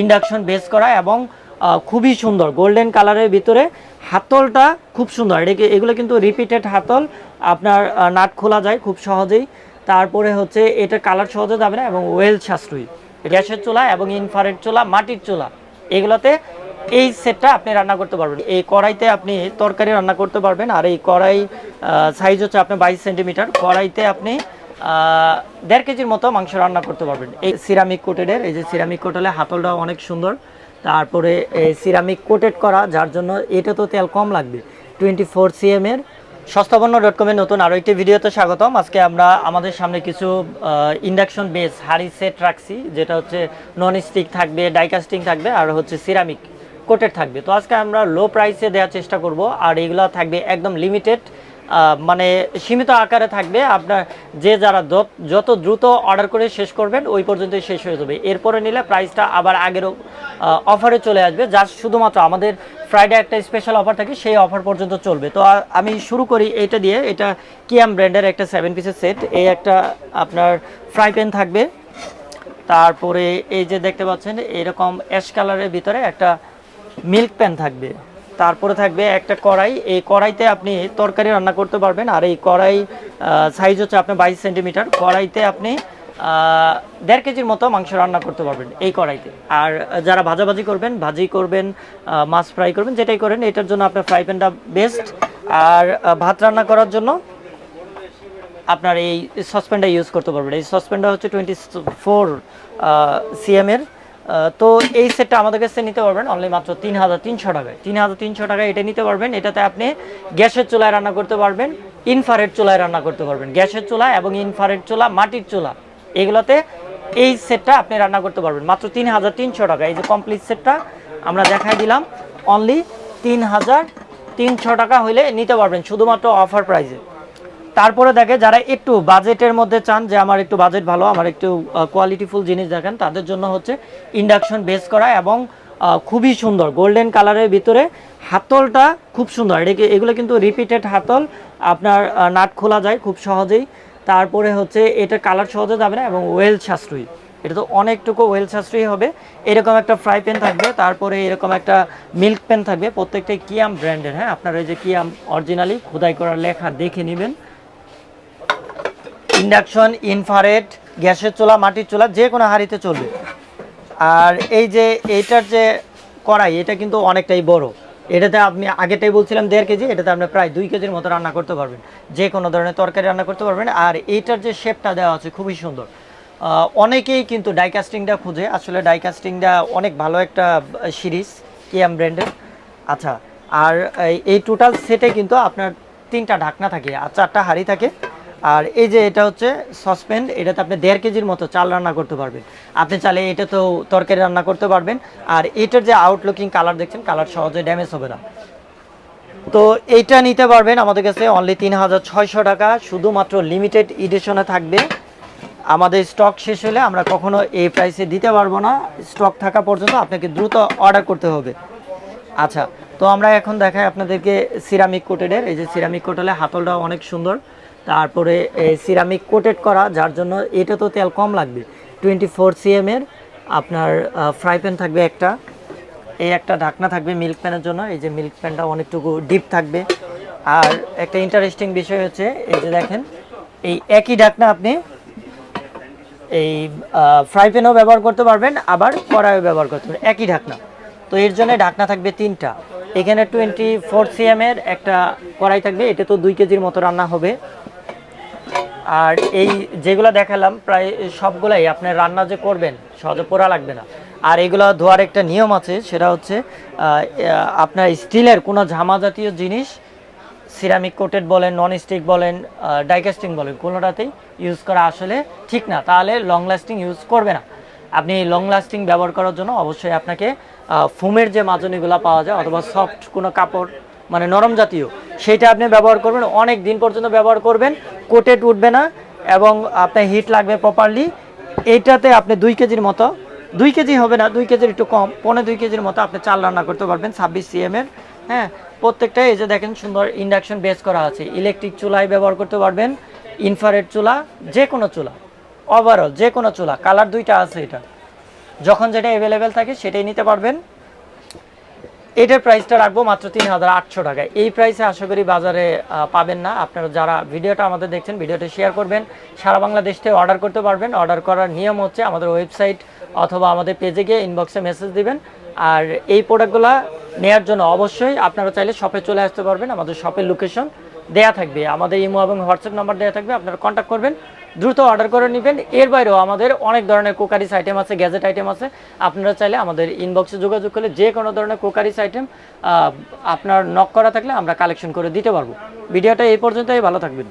Induction base করা এবং খুবই সুন্দর। গোল্ডেন কালারের ভিতরে হাতলটা খুব সুন্দর। এগুলো কিন্তু রিপিটেড হাতল। আপনার নাট খোলা যায় খুব সহজেই। তারপরে হচ্ছে এটা কালার সহজে যাবে না এবং ওয়েল সাশ্রয়ী। গ্যাসের চুলা এবং ইনফারেট চুলা, মাটির চুলা। এগুলোতে এই সেটটা আপনি রান্না করতে পারবেন। এই কড়াইতে আপনি তরকারি রান্না করতে পারবেন। আর এই কড়াই সাইজ হচ্ছে আপনার বাইশ সেন্টিমিটার কড়াইতে আপনি দেড় কেজির মতো মাংস রান্না করতে পারবেন। এই সিরামিক কোটেডের এই যে সিরামিক কোটেলে হাতলটা অনেক সুন্দর। তারপরে এই সিরামিক কোটেড করা, যার জন্য এটা তো তেল কম লাগবে। টোয়েন্টি ফোর সিএম এর সস্তাপন্ন ডট কমের নতুন আরও একটি ভিডিওতে স্বাগতম। আজকে আমরা আমাদের সামনে কিছু ইন্ডাকশন বেস হাড়ি সেট রাখছি, যেটা হচ্ছে নন স্টিক থাকবে ডাইকাস্টিং থাকবে, আর হচ্ছে সিরামিক কোটেড থাকবে। তো আজকে আমরা লো প্রাইসে দেওয়ার চেষ্টা করব, আর এগুলো থাকবে একদম লিমিটেড মানে সীমিত আকারে থাকবে। আপনার যে যারা যত- দ্রুত অর্ডার করে শেষ করবেন, ওই পর্যন্তই শেষ হয়ে যাবে। এরপরে নিলে প্রাইসটা আবার আগেরও অফারে চলে আসবে। যা শুধুমাত্র আমাদের ফ্রাইডে একটা স্পেশাল অফার থাকে, সেই অফার পর্যন্ত চলবে। তো আমি শুরু করি এটা দিয়ে। এটা কিয়াম ব্র্যান্ডের একটা সেভেন পিসের সেট এই একটা আপনার ফ্রাই প্যান থাকবে। তারপরে এই যে দেখতে পাচ্ছেন, এরকম অ্যাশ কালারের ভিতরে একটা মিল্ক প্যান থাকবে। তারপরে থাকবে একটা কড়াই। এই কড়াইতে আপনি তরকারি রান্না করতে পারবেন, আর এই কড়াই সাইজ হচ্ছে আপনার বাইশ সেন্টিমিটার। কড়াইতে আপনি দেড় কেজির মতো মাংস রান্না করতে পারবেন এই কড়াইতে। আর যারা ভাজাভাজি করবেন, ভাজি করবেন মাছ ফ্রাই করবেন, যেটাই করেন, এটার জন্য আপনার ফ্রাই প্যানটা বেস্ট আর ভাত রান্না করার জন্য আপনার এই সসপ্যানটা ইউজ করতে পারবেন। এই সসপ্যানটা হচ্ছে টোয়েন্টি ফোর সিএমের তো এই সেটটা আমাদের কাছে নিতে পারবেন অনলি মাত্র তিন হাজার তিনশো টাকায়। তিন হাজার তিনশো টাকায় এটা নিতে পারবেন। এটাতে আপনি গ্যাসের চুলায় রান্না করতে পারবেন ইনফারেট চুলায় রান্না করতে পারবেন। গ্যাসের চুলা এবং ইনফারেট চুলা, মাটির চুলা, এগুলোতে এই সেটটা আপনি রান্না করতে পারবেন। মাত্র তিন হাজার তিনশো টাকা। এই যে কমপ্লিট সেটটা আমরা দেখাই দিলাম অনলি তিন হাজার তিনশো টাকা হইলে নিতে পারবেন, শুধুমাত্র অফার প্রাইসে তারপরে দেখে যারা একটু বাজেটের মধ্যে চান যে আমার একটু বাজেট ভালো, আমার একটু কোয়ালিটিফুল জিনিস দেখেন, তাদের জন্য হচ্ছে ইন্ডাকশন বেস করা এবং খুবই সুন্দর। গোল্ডেন কালারের ভিতরে হাতলটা খুব সুন্দর। এগুলো কিন্তু রিপিটেড হাতল। আপনার নাট খোলা যায় খুব সহজেই। তারপরে হচ্ছে এটা কালার সহজে যাবে না এবং ওয়েল সাশ্রয়ী। এটা তো অনেকটুকু ওয়েল সাশ্রয়ী হবে। এরকম একটা ফ্রাই প্যান থাকবে, তারপরে এরকম একটা মিল্ক প্যান থাকবে। প্রত্যেকটাই কিয়াম ব্র্যান্ডের হ্যাঁ? আপনারা এই যে কিয়াম অরিজিনালি খোদাই করার লেখা দেখে নেবেন। ইন্ডাকশন ইনফারেট গ্যাসের চুলা, মাটির চুলা, যে কোনো হাঁড়িতে চলবে। আর এই যে এইটার যে কড়াই, এটা কিন্তু অনেকটাই বড়। এটাতে আপনি আগেটাই বলছিলাম দেড় কেজি, এটাতে আপনি প্রায় দুই কেজির মতো রান্না করতে পারবেন। যে কোনো ধরনের তরকারি রান্না করতে পারবেন। আর এইটার যে শেপটা দেওয়া আছে খুবই সুন্দর। অনেকেই কিন্তু ডাইকাস্টিংটা খুঁজে। আসলে ডাইকাস্টিংটা অনেক ভালো একটা সিরিজ কিয়াম ব্র্যান্ডের আচ্ছা আর এই টোটাল সেটে কিন্তু আপনার তিনটা ঢাকনা থাকে, আর চারটা হাঁড়ি থাকে। আর এই যে এটা হচ্ছে সসপ্যান এটাতে আপনি দেড় কেজির মতো চাল রান্না করতে পারবেন। আপনি চালে এটা তো তরকারি রান্না করতে পারবেন। আর এটার যে আউটলুকিং কালার দেখছেন কালার সহজে ড্যামেজ হবে না। তো এইটা নিতে পারবেন আমাদের কাছে অনলি তিন হাজার ছয়শো টাকা। শুধুমাত্র লিমিটেড এডিশনে থাকবে। আমাদের স্টক শেষ হলে আমরা কখনো এই প্রাইসে দিতে পারব না। স্টক থাকা পর্যন্ত আপনাকে দ্রুত অর্ডার করতে হবে। আচ্ছা তো আমরা এখন দেখাই আপনাদেরকে সিরামিক কোটেডের এই যে সিরামিক কোটেলে হাতলটা অনেক সুন্দর। তারপরে সিরামিক কোটেড করা, যার জন্য এটা তো তেল কম লাগবে। টোয়েন্টি ফোর সিএমের আপনার ফ্রাই প্যান থাকবে একটা। এই একটা ঢাকনা থাকবে মিল্ক প্যানের জন্য। এই যে মিল্ক প্যানটা অনেকটুকু ডিপ থাকবে। আর একটা ইন্টারেস্টিং বিষয় হচ্ছে, এই যে দেখেন, এই একই ঢাকনা আপনি এই ফ্রাই প্যানও ব্যবহার করতে পারবেন, আবার কড়াইও ব্যবহার করতে পারবেন। একই ঢাকনা। তো এর জন্য ঢাকনা থাকবে তিনটা। এখানে টোয়েন্টি ফোর সিএমের একটা কড়াই থাকবে। এটা তো দুই কেজির মতো রান্না হবে। আর এই যেগুলো দেখালাম, প্রায় সবগুলাই আপনি রান্না যে করবেন, সহজে পোড়া লাগবে না। আর এগুলো ধোয়ার একটা নিয়ম আছে, সেটা হচ্ছে আপনার স্টিলের কোনো ঝামা জাতীয় জিনিস, সিরামিক কোটেড বলেন নন স্টিক বলেন ডাইকাস্টিং বলেন, কোনোটাতেই ইউজ করা আসলে ঠিক না। তাহলে লং লাস্টিং ইউজ করবে না। আপনি লং লাস্টিং ব্যবহার করার জন্য অবশ্যই আপনাকে ফোমের যে মাজনিগুলো পাওয়া যায়, অথবা সফট কোনো কাপড় মানে নরম জাতীয় সেটা আপনি ব্যবহার করবেন, অনেক দিন পর্যন্ত ব্যবহার করবেন, কোটেড উঠবে না এবং আপনার হিট লাগবে প্রপারলি এইটাতে আপনি দুই কেজির মতো, দুই কেজি হবে না, দুই কেজির একটু কম পনেরো দুই কেজির মতো আপনি চাল রান্না করতে পারবেন, ছাব্বিশ সিএমের হ্যাঁ প্রত্যেকটা এই যে দেখেন সুন্দর ইন্ডাকশন বেস করা আছে ইলেকট্রিক চুলায় ব্যবহার করতে পারবেন ইনফারেট চুলা যে কোনো চুলা ওভারঅল যে কোনো চুলা কালার দুইটা আছে এটা। যখন যেটা অ্যাভেলেবেল থাকে সেটাই নিতে পারবেন। এটার প্রাইসটা রাখব মাত্র তিন হাজার আটশো টাকায়। এই প্রাইসে আশা করি বাজারে পাবেন না। আপনারা যারা ভিডিওটা আমাদের দেখছেন, ভিডিওটা শেয়ার করবেন। সারা বাংলাদেশ থেকে অর্ডার করতে পারবেন। অর্ডার করার নিয়ম হচ্ছে আমাদের ওয়েবসাইট অথবা আমাদের পেজে গিয়ে ইনবক্সে মেসেজ দিবেন। আর এই প্রোডাক্টগুলো নেওয়ার জন্য অবশ্যই আপনারা চাইলে শপে চলে আসতে পারবেন। আমাদের শপের লোকেশন দেয়া থাকবে। আমাদের ইমো এবং হোয়াটসঅ্যাপ নাম্বার দেওয়া থাকবে। আপনারা কন্ট্যাক্ট করবেন। দ্রুত অর্ডার করে নেবেন। এর বাইরেও আমাদের অনেক ধরনের কোকারিস আইটেম আছে গ্যাজেট আইটেম আছে। আপনারা চাইলে আমাদের ইনবক্সে যোগাযোগ করলে যে কোনো ধরনের কোকারিস আইটেম আপনার নক করা থাকলে আমরা কালেকশন করে দিতে পারব। ভিডিওটা এই পর্যন্তই, ভালো থাকবেন।